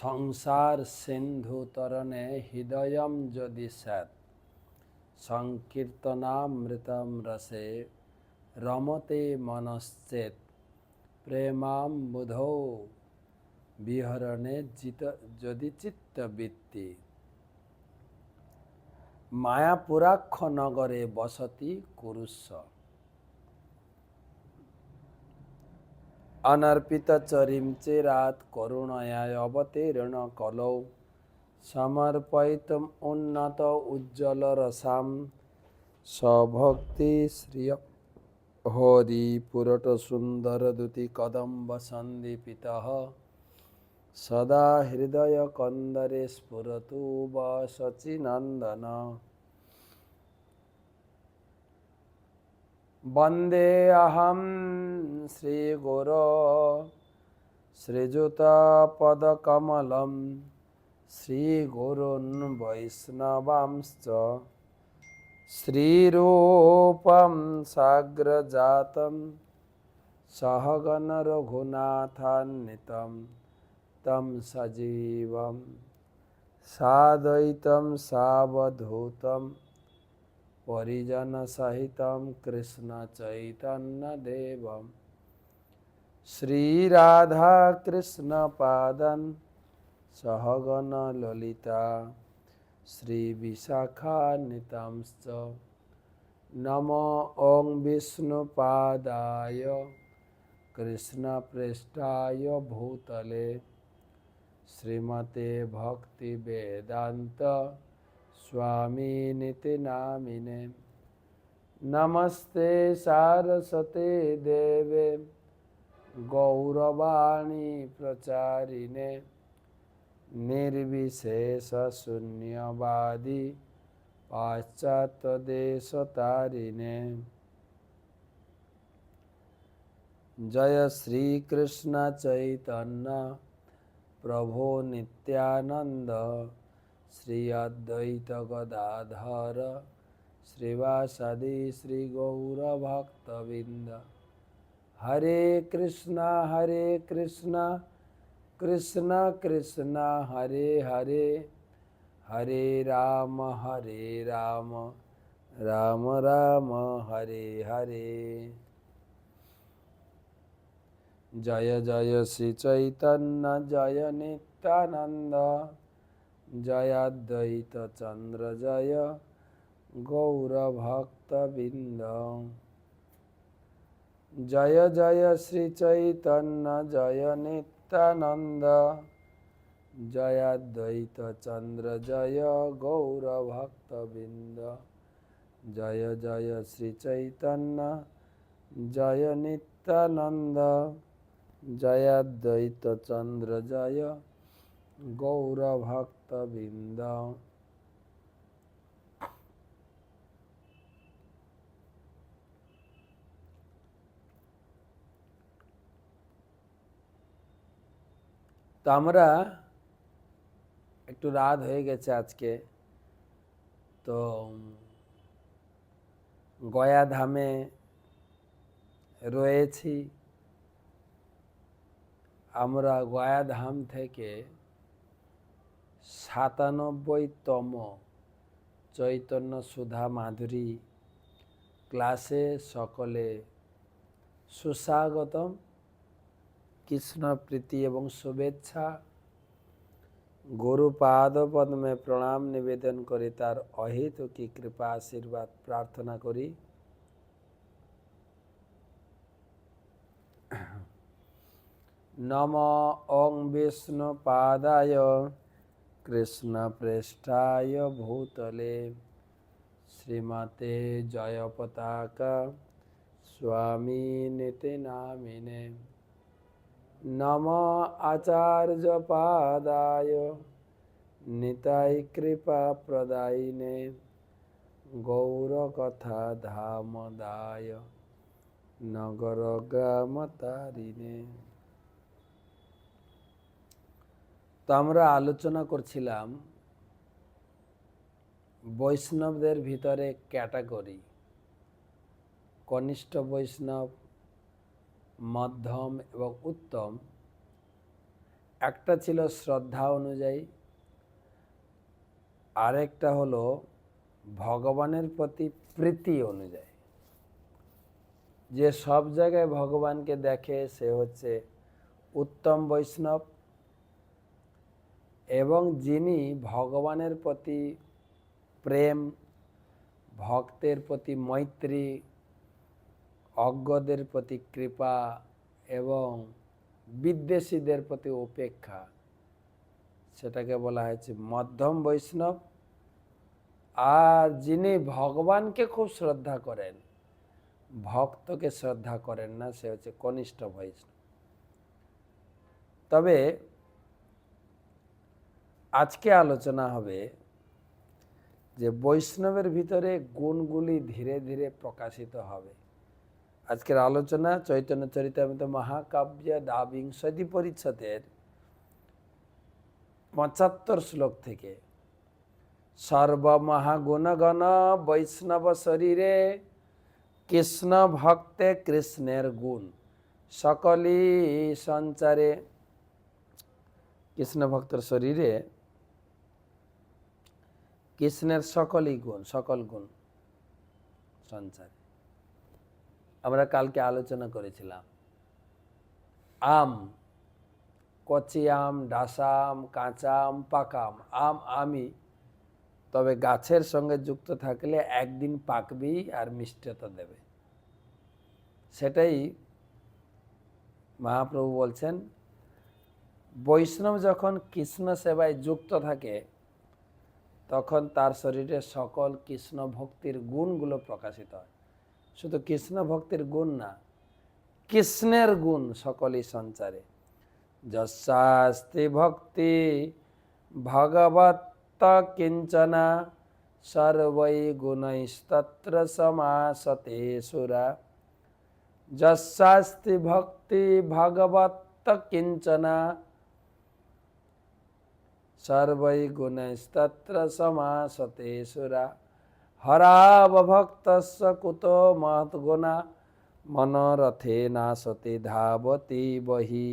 সংসার সিন্ধু তরণে হৃদয়ম যদি স্যাৎ, সংকীর্তনামৃতম রসে রমতে মনশ্চেত প্রেমাম বুধৌ বিহরণে জিত, যদি চিত্তবৃত্তি। মায়াপুরাক্ষ নগরে বসতি কুরুস্ব। অনর্পিত চরিম চেরাত করুণায় অবতীর্ণ কলৌ সমর্পয়িতুম উন্নত উজ্জ্বল রসাম স্বভক্তি শ্রিয় হরি পুরট সুন্দর দুতি কদম্ব সন্দীপিত সদা হৃদয় কন্দরে স্ফুরতু বসচিনন্দন वन्दे अहं श्रीगुरो श्रीयुतपदकमलं श्रीगुरुन् वैष्णवांश्च श्रीरूपं साग्रजातं सहगणरघुनाथान्वितं तं सजीवं साद्वैतं सावधूतम् পরিজন সহিতম কৃষ্ণ চৈতন্য দেবম শ্রীরাধা কৃষ্ণ পাদন সহগণ ললিতা শ্রী বিশাখান্বিতাংশ্চ સ્વામીને તે નામિને, નમસ્તે સારસ્વતે દેવે, ગૌરવાણી પ્રચારીને, નિર્વિશેષ શૂન્યવાદી પાશ્ચાત્યદેશ તારીને. જય શ્રી કૃષ્ણ ચૈતન્ય પ્રભો નિત્યાનંદ. শ্রী অদ্বৈত গদাধর শ্রীবাসাদি শ্রী গৌরভক্তবৃন্দ হরে কৃষ্ণ হরে কৃষ্ণ কৃষ্ণ কৃষ্ণ হরে হরে হরে রাম হরে রাম রাম রাম হরে হরে জয় জয় শ্রী চৈতন্য জয় নিত্যানন্দ জয়াদ্বৈত চন্দ্র জয় গৌরভক্তবৃন্দ জয় জয় শ্রী চৈতন্য জয় নিত্যানন্দ জয়াদ্বৈত চন্দ্র জয় গৌরভক্তবৃন্দ জয় জয় শ্রী চৈতন্য জয় নিত্যানন্দ জয়াদ্বৈত চন্দ্র জয় গৌরভক্তবৃন্দ। তো আমরা একটু রাত হয়ে গেছে আজকে। তো গয়া ধামে রয়েছি। আমরা গয়া ধাম থেকে সাতানব্বইতম চৈতন্য সুধা মাধুরী ক্লাসে সকলে সুস্বাগতম। কৃষ্ণ প্রীতি এবং শুভেচ্ছা। গুরু পাদ পদ্মে প্রণাম নিবেদন করে, তার অহেতুকি কৃপা আশীর্বাদ প্রার্থনা করি। নম ওং বিষ্ণু পাদায় কৃষ্ণপৃষ্ঠায় ভূতলে। শ্রীমতে জয় পতাকা স্বামী নীতি নামিনে। নম আচার্য পাদায় নিতাই কৃপা প্রদায়িনে। গৌরকথা ধামদায় নগর গ্রাম তারিণে। তো আমরা আলোচনা করছিলাম বৈষ্ণবদের ভিতরে ক্যাটাগরি। কনিষ্ঠ বৈষ্ণব, মধ্যম এবং উত্তম। একটা ছিল শ্রদ্ধা অনুযায়ী, আরেকটা হলো ভগবানের প্রতি প্রীতি অনুযায়ী। যে সব জায়গায় ভগবানকে দেখে সে হচ্ছে উত্তম বৈষ্ণব এবং যিনি ভগবানের প্রতি প্রেম, ভক্তের প্রতি মৈত্রী, অজ্ঞদের প্রতি কৃপা এবং বিদ্বেষীদের প্রতি উপেক্ষা, সেটাকে বলা হয়েছে মধ্যম বৈষ্ণব। আর যিনি ভগবানকে খুব শ্রদ্ধা করেন, ভক্তকে শ্রদ্ধা করেন না, সে হচ্ছে কনিষ্ঠ বৈষ্ণব। তবে আজকে আলোচনা হবে যে বৈষ্ণবের ভিতরে গুণগুলি ধীরে ধীরে প্রকাশিত হবে। আজকের আলোচনা চৈতন্য চরিতামৃত মহাকাব্য দাবিংশতি পরিচ্ছদের পঁচাত্তর শ্লোক থেকে। সর্বমহাগুণগণ বৈষ্ণব শরীরে কৃষ্ণ ভক্তে কৃষ্ণের গুণ, সকলই সঞ্চারে। কৃষ্ণ ভক্তর শরীরে কৃষ্ণের সকলই গুণ, সকল গুণ সঞ্চারে। আমরা কালকে আলোচনা করেছিলাম, আম, কচি আম, ডাসা আম, কাঁচা আম, পাকা আম, আমি তবে গাছের সঙ্গে যুক্ত থাকলে একদিন পাকবি আর মিষ্টতা দেবে। সেটাই মহাপ্রভু বলছেন, বৈষ্ণব যখন কৃষ্ণ সেবায় যুক্ত থাকে তখন তার শরীরে সকল কৃষ্ণ ভক্তির গুণগুলো প্রকাশিত হয়। শুধু কৃষ্ণ ভক্তির গুণ না, কৃষ্ণের গুণ সকলই সঞ্চারে। যশাস্তি ভক্তি ভগবত কিঞ্চনা সর্বৈ গুণৈস্তত্র সমাসতে সুরা। যশাস্তি ভক্তি ভগবত কিঞ্চনা সর্বৈ গুণৈস্তত্র সমাসতে সুরা হরাবভক্তস্য কুতো মহৎগুণা মনোরথে নাশতে ধাবতি বহি।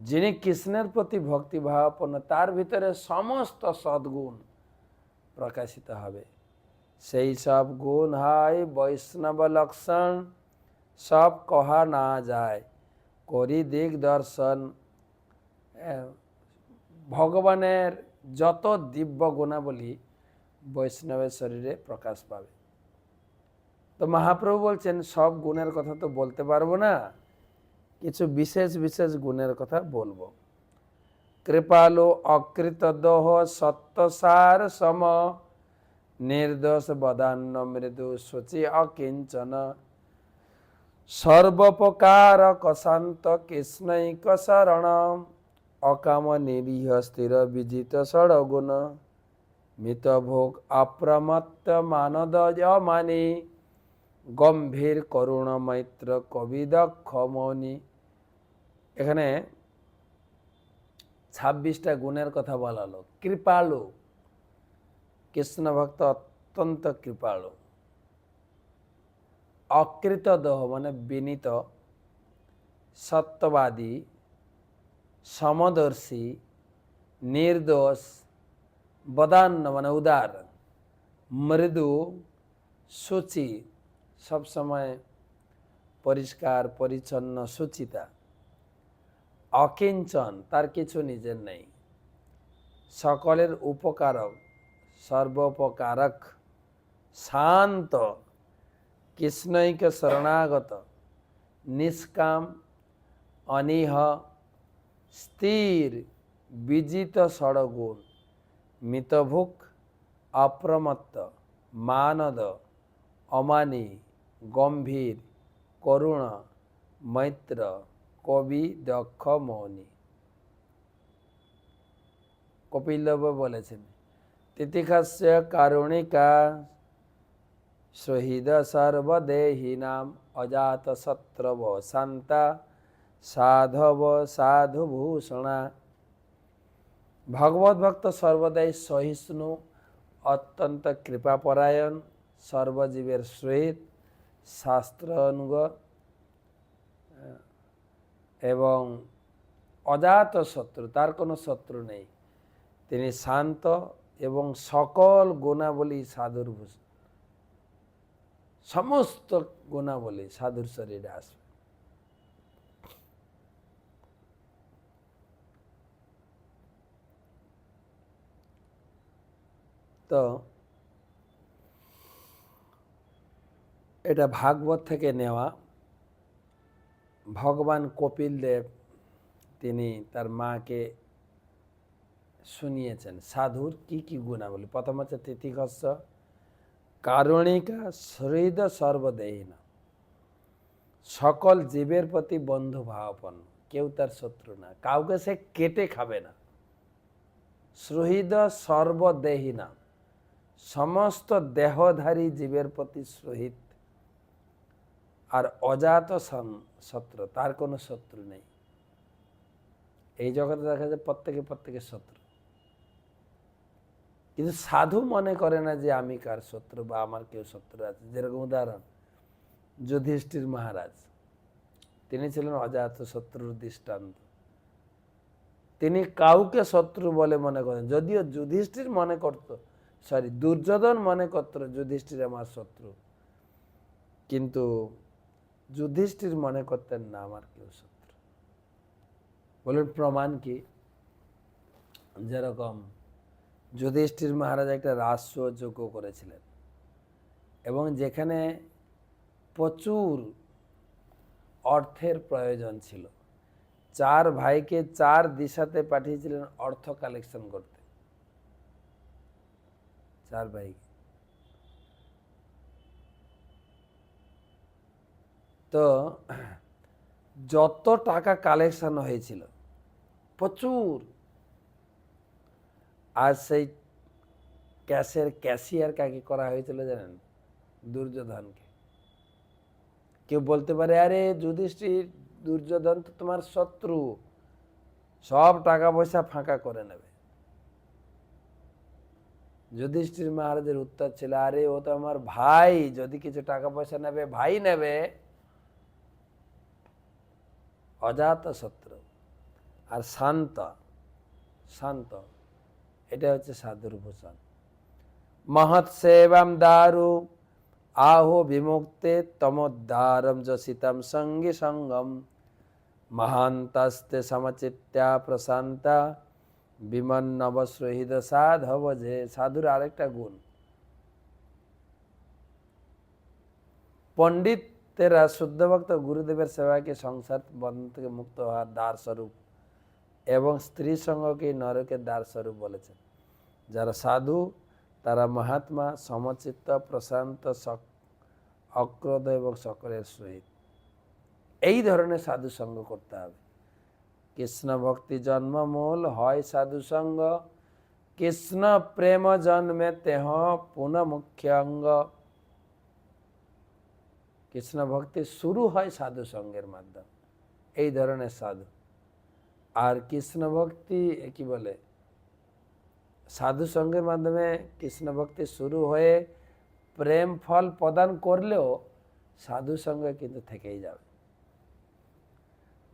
যিনি কৃষ্ণের প্রতি ভক্তিভাবাপন্ন তার ভিতরে সমস্ত সদ্গুণ প্রকাশিত হবে। সেই সব গুণ হয় বৈষ্ণব লক্ষণ, সব কহা না যায়। করি দিক দর্শন ভগবানের যত দিব্য গুণাবলী বৈষ্ণবের শরীরে প্রকাশ পাবে। তো মহাপ্রভু বলছেন, সব গুণের কথা তো বলতে পারব না, কিছু বিশেষ বিশেষ গুণের কথা বলব। কৃপালু অকৃত দোহ সত্যসার সম, নির্দোষ বদান্ন মৃদু শুচি অকিঞ্চন। সর্বপ্রকার কশান্ত কৃষ্ণৈক শরণ। অকাম নিরীহ স্থির বিজিত ষড়গুণ মিতভোগ অপ্রমত্ত মানদ মানি গম্ভীর করুণ মৈত্র কবিদক্ষ মৌনী এখানে ছাব্বিশটা গুণের কথা বলা কৃপালু। কৃষ্ণ ভক্ত অত্যন্ত কৃপালু। অকৃত দহ মানে বিনীত। সত্যবাদী। সমদর্শী নির্দোষ বদান্ন মানে উদার মৃদু সূচি সবসময় পরিষ্কার পরিচ্ছন্ন সুচিতা অকিঞ্চন তার কিছু নিজের নেই সকলের উপকারক সর্বোপকারক শান্ত কৃষ্ণৈক শরণাগত নিষ্কাম অনিহ স্থির বিজিত ষড়গুণ মিতভুক অপ্রমত্ত মানদ, অমানি, গম্ভীর, করুণ, মৈত্র, কবি দক্ষ মৌনী। কপিলদেব বলেছেন তিতিখাস্য কারুণিকা শহীদ সর্বদেহী নাম অজাত শত্রব শান্তা সাধব সাধুভূষণা। ভগবত ভক্ত সর্বদাই সহিষ্ণু, অত্যন্ত কৃপাপরায়ণ, সর্বজীবের সহিত শাস্ত্র অনুগ এবং অজাত শত্রু, তার কোনো শত্রু নেই। তিনি শান্ত এবং সকল গুণাবলী সাধুর ভূষণ সমস্ত গুণাবলী সাধুর শরীরে আসবে। তো এটা ভাগবত থেকে নেওয়া। ভগবান কপিল দেব, তিনি তার মাকে শুনিয়েছেন, সাধুর কি কি গুণাবলী? প্রথম হচ্ছে তিথিঘস্য কারণিকা হৃদ সর্বদেহীনা। সকল জীবের প্রতি বন্ধু ভাবাপন্ন কেউ তার শত্রু না, কাউকে সে কেটে খাবে না। সুহৃদ সর্বদেহীনা। সমস্ত দেহধারী জীবের প্রতি সুহিত আর অজাত শত্রু, তার কোনো শত্রু নেই। এই জগতে দেখা যায় প্রত্যেকে প্রত্যেকের শত্রু। কিন্তু সাধু মনে করে না যে আমি কার শত্রু বা আমার কেউ শত্রু আছে। যেরকম উদাহরণ, যুধিষ্ঠির মহারাজ। তিনি ছিলেন অজাত শত্রুর দৃষ্টান্ত। তিনি কাউকে শত্রু বলে মনে করেন। যদিও যুধিষ্ঠির মনে করত সরি দুর্যোধন মনে করত যুধিষ্ঠির আমার শত্রু। কিন্তু যুধিষ্ঠির মনে করতেন না আমার কেউ শত্রু। বলুন, প্রমাণ কি? যেরকম যুধিষ্ঠির মহারাজ একটা রাজস্ব যজ্ঞ করেছিলেন এবং যেখানে প্রচুর অর্থের প্রয়োজন ছিল। চার ভাইকে চার দিশাতে পাঠিয়েছিলেন অর্থ কালেকশন করতে। চার তো যত টাকা কালেকশন হয়েছিল, প্রচুর। আর সেই ক্যাশের ক্যাশিয়ার কাকে করা হয়েছিল জানেন? দুর্যোধনকে। কেউ বলতে পারে, আরে যুধিষ্ঠির দুর্যোধন তো তোমার শত্রু। সব টাকা পয়সা ফাঁকা করে নেবে। যুধিষ্ঠির মহারাজের উত্তর ছিল, আরে, ও তো আমার ভাই, যদি কিছু টাকা পয়সা নেবে, ভাই নেবে। অজাত শত্রু আর শান্ত শান্ত, এটা হচ্ছে সাধুর ভূষণ। মহৎ সেবাম দারু, আহো বিমুক্তে তমোদ্দারম যশিতম সঙ্গে সঙ্গম। মহান্তাস্তে সমচিত্তা প্রশান্তা। বিমন নবশ্রহিত হব যে, সাধুর আরেকটা গুণ। পণ্ডিতেরা শুদ্ধ ভক্ত গুরুদেবের সেবাকে সংসার বন্ধন থেকে মুক্ত হওয়ার দ্বার স্বরূপ এবং স্ত্রী সঙ্গকে নরকের দ্বার স্বরূপ বলেছেন। যারা সাধু, তারা মহাত্মা, সমচিত্ত, প্রশান্ত অক্রোধ এবং সকলের সহিত। এই ধরনের সাধু সঙ্গ করতে হবে। কৃষ্ণ ভক্তি জন্মমূল হয় সাধু সঙ্গ। কৃষ্ণ প্রেম জন্মে তেহ পুনঃ মুখ্য অঙ্গ। কৃষ্ণ ভক্তি শুরু হয় সাধু সঙ্গের মাধ্যমে। এই ধরনের সাধু। আর কৃষ্ণ ভক্তি, এ কি বলে? সাধু সঙ্গের মাধ্যমে কৃষ্ণ ভক্তি শুরু হয়ে প্রেম ফল প্রদান করলেও সাধু সঙ্গে কিন্তু থেকেই যাবে।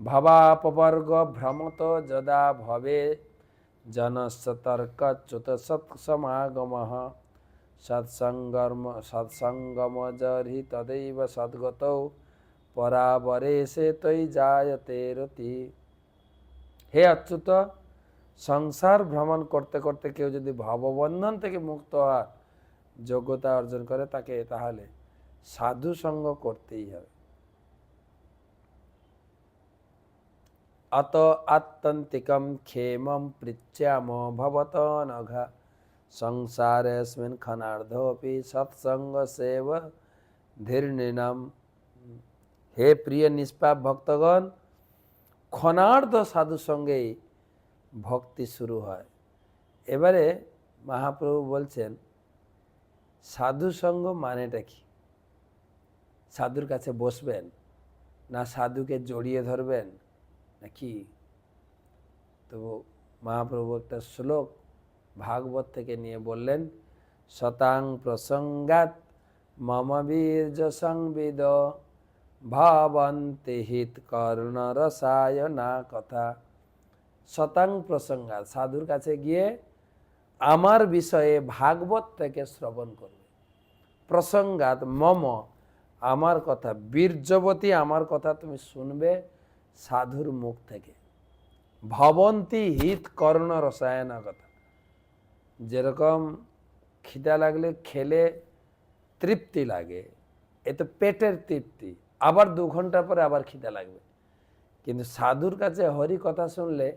ভবাপবর্গ ভ্রমত যদা ভবে জনসতর্ক চ্যুত সৎসমাগম সৎসঙ্গম সৎসঙ্গম জরি তদৈব সদ্গত পরাবরে সে তৈ জায়তে রতি হে অচ্যুত সংসার ভ্রমণ করতে করতে কেউ যদি ভববন্ধন থেকে মুক্ত হওয়ার যোগ্যতা অর্জন করে তাকে তাহলে সাধু সঙ্গ করতেই হবে অত আত্যন্তিকম ক্ষেমম পৃচ্যাম ভবত নঘ সংসারেস্মিন ক্ষণার্ধপি সৎসঙ্গ সেব ধীর্ণিনাম হে প্রিয় নিষ্পাপ ভক্তগণ ক্ষণার্ধ সাধু সঙ্গেই ভক্তি শুরু হয়। এবারে মহাপ্রভু বলছেন, সাধু সঙ্গ মানেটা কি? সাধুর কাছে বসবেন না সাধুকে জড়িয়ে ধরবেন? নাকি? তো মহাপ্রভু একটা শ্লোক ভাগবত থেকে নিয়ে বললেন, শতাং প্রসঙ্গাত মম বীর্য সংবিদ, ভাবন্তি হিত কর্ণ রসায়না কথা। শতাং প্রসঙ্গাত সাধুর কাছে গিয়ে আমার বিষয়ে ভাগবত থেকে শ্রবণ করবে। প্রসঙ্গাত মম, আমার কথা, বীর্যবতী আমার কথা তুমি শুনবে সাধুর মুখ থেকে। ভবন্তী হিত কর্ণ রসায়ন কথা যেরকম খিদা লাগলে খেলে তৃপ্তি লাগে এ তো পেটের তৃপ্তি, আবার দু ঘণ্টা পরে আবার খিদা লাগবে। কিন্তু সাধুর কাছে হরি কথা শুনলে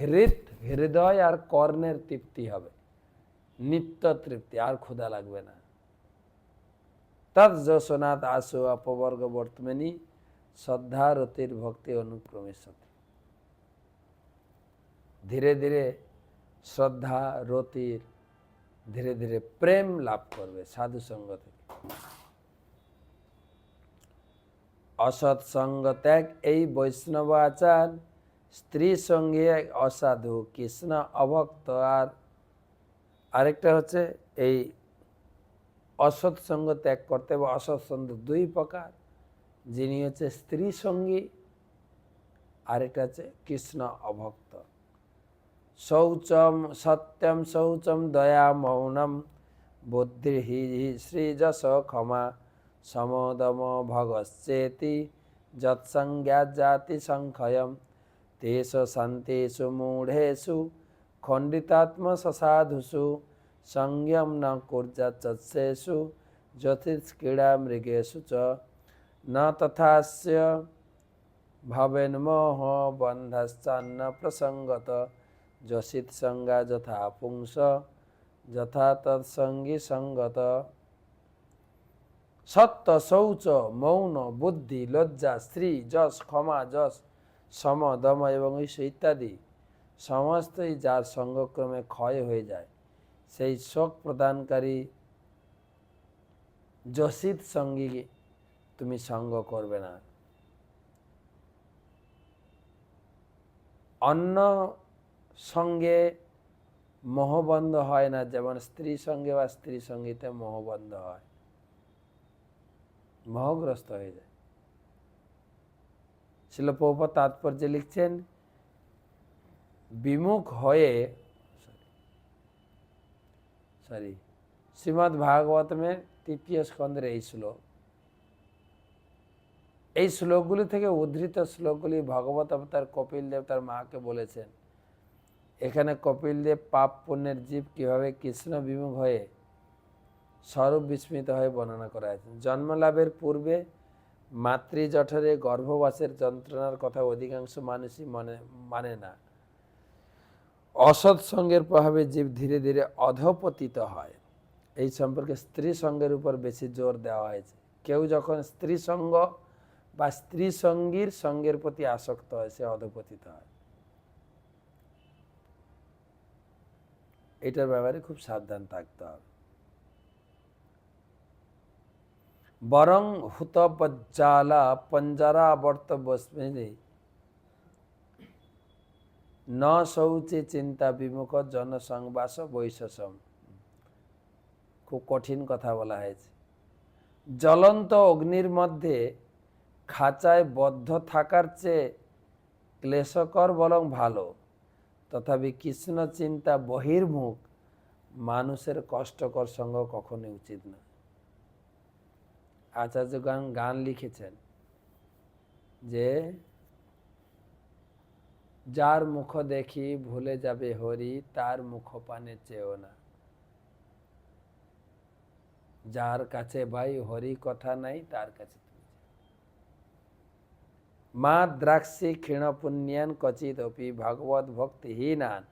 হৃদ হৃদয় আর কর্ণের তৃপ্তি হবে। নিত্য তৃপ্তি, আর ক্ষুধা লাগবে না। তৎ যশোনাথ আসু অপবর্গ বর্তমানী। শ্রদ্ধা রতির ভক্তি অনুক্রমে সতী ধীরে ধীরে শ্রদ্ধা রতির ধীরে ধীরে প্রেম লাভ করবে সাধু সঙ্গ থেকে। অসৎ সঙ্গ ত্যাগ, এই বৈষ্ণব আচার, স্ত্রী সঙ্গে অসাধু, কৃষ্ণ অভক্ত, আর আরেকটা হচ্ছে এই অসৎ সঙ্গ ত্যাগ করতে হবে। অসৎ সঙ্গ দুই প্রকার। যিনি হচ্ছে স্ত্রী সঙ্গী আরেকটা হচ্ছে কৃষ্ণ অভক্ত শৌচম সত্যম শৌচম দয়া মৌনম বুদ্ধি শ্রীযশ ক্ষমা সমদম ভগশ্চেতি যৎসংজ্ঞা জাতি সংক্ষয়ম তেষ শান্তেষু মূঢ়েষু খণ্ডিতাত্ম সসাধুষু সংযম ন কুর্যাচৎসেষু জ্যোতিষ্ক্রীড়া মৃগেষু চ ন তথাস্য ভবেন্মোহ বন্ধশ্চান্ন প্রসঙ্গত যশিত সংজ্ঞা যথা পুংস যথা তৎসঙ্গী সঙ্গত সত্য শৌচ মৌন বুদ্ধি লজ্জা স্ত্রী যশ ক্ষমা যশ সম দম এবং ঈশ ইত্যাদি সমস্তই যার সঙ্গক্রমে ক্ষয় হয়ে যায় সেই শোক প্রদানকারী যশিত সঙ্গী তুমি সঙ্গ করবে না। অন্য সঙ্গে মোহবন্ধ হয় না, যেমন স্ত্রী সঙ্গে বা স্ত্রী সঙ্গীতে মোহবন্ধ হয়। মোহগ্রস্ত হয়ে যায়। শিলপৌপ তাৎপর্যে লিখছেন, বিমুখ হয়ে সরি শ্রীমৎ ভাগবতমের তৃতীয় স্কন্দের এই শ্লোক এই শ্লোকগুলি থেকে উদ্ধৃত শ্লোকগুলি ভগবত অবতার কপিল দেব তার মাকে বলেছেন। এখানে কপিল দেব পাপ পুণ্যের জীব কীভাবে কৃষ্ণ বিমুখ হয়ে স্বরূপ বিস্মিত হয়ে বর্ণনা করা হয়েছে। জন্মলাভের পূর্বে মাতৃজঠরে গর্ভবাসের যন্ত্রণার কথা অধিকাংশ মানুষই মনে মানে না। অসৎ সঙ্গের প্রভাবে জীব ধীরে ধীরে অধপতিত হয়। এই সম্পর্কে স্ত্রী সঙ্গের উপর বেশি জোর দেওয়া হয়েছে। কেউ যখন স্ত্রী সঙ্গ বা স্ত্রী সঙ্গীর সঙ্গের প্রতি আসক্ত হয়, সে অধপতিত হয়। এটার ব্যাপারে খুব সাবধান থাকতে হবে। বরং হুতপজ্জালা পঞ্জরাবর্ত বস্মিনী, ন শৌচে চিন্তা বিমুখ জনসংবাস বৈশসম। খুব কঠিন কথা বলা হয়েছে। জ্বলন্ত অগ্নির মধ্যে খাঁচায় বদ্ধ থাকার চেয়ে ক্লেশকর বরং ভালো। তথাপি কৃষ্ণ চিন্তা বহির্মুখ, মানুষের কষ্টকর সঙ্গ কখনোই উচিত না আচার্য গান গান লিখেছেন যে, যার মুখ দেখি ভুলে যাবে হরি, তার মুখ পানে চেয়েও না। যার কাছে ভাই হরি কথা নাই, তার কাছে মা দ্রাক্ষী ক্ষীণ পুণ্যান কচিত অপি ভগবত ভক্তিহীনান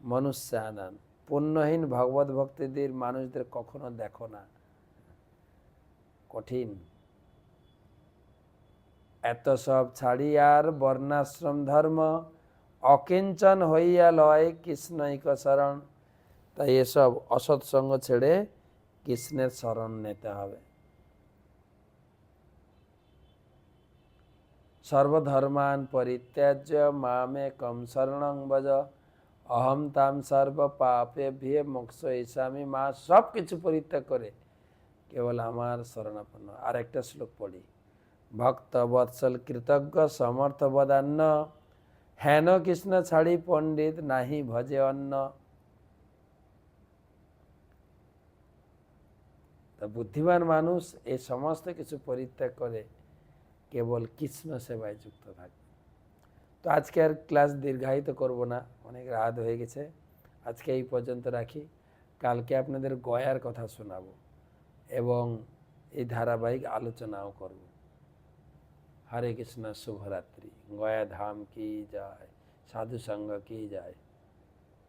মনুষ্যানান পুণ্যহীন ভগবত ভক্তিদের মানুষদের কখনো দেখো না কঠিন এত সব ছাড়িয়ার বর্ণাশ্রম ধর্ম অকিঞ্চন হইয়া লয় কৃষ্ণৈক শরণ তাই এসব অসৎসঙ্গ ছেড়ে কৃষ্ণের শরণ নিতে হবে সর্বধর্মান পরিত্যাজ্য মামে কম শরণং বজ অহম তাম সর্ব পাপে ভিয়ে মোক্ষ ইসামি মা সব কিছু পরিত্যাগ করে। কেবল আমার শরণাপন্ন। আর একটা শ্লোক পড়ি। ভক্ত বৎসল কৃতজ্ঞ সমর্থ বদান্য হেন কৃষ্ণ ছাড়ি পণ্ডিত নাহি ভজে অন্ন। বুদ্ধিমান মানুষ এই সমস্ত কিছু পরিত্যাগ করে। কেবল কৃষ্ণ সেবায় যুক্ত থাকবে। তো আজকে আর ক্লাস দীর্ঘায়িত করব না, অনেক রাত হয়ে গেছে। আজকে এই পর্যন্ত রাখি। কালকে আপনাদের গয়ার কথা শোনাব এবং এই ধারাবাহিক আলোচনাও করব। হরে কৃষ্ণ, শুভরাত্রি। গয়া ধাম কি যায়? সাধু সঙ্গ কি যায়?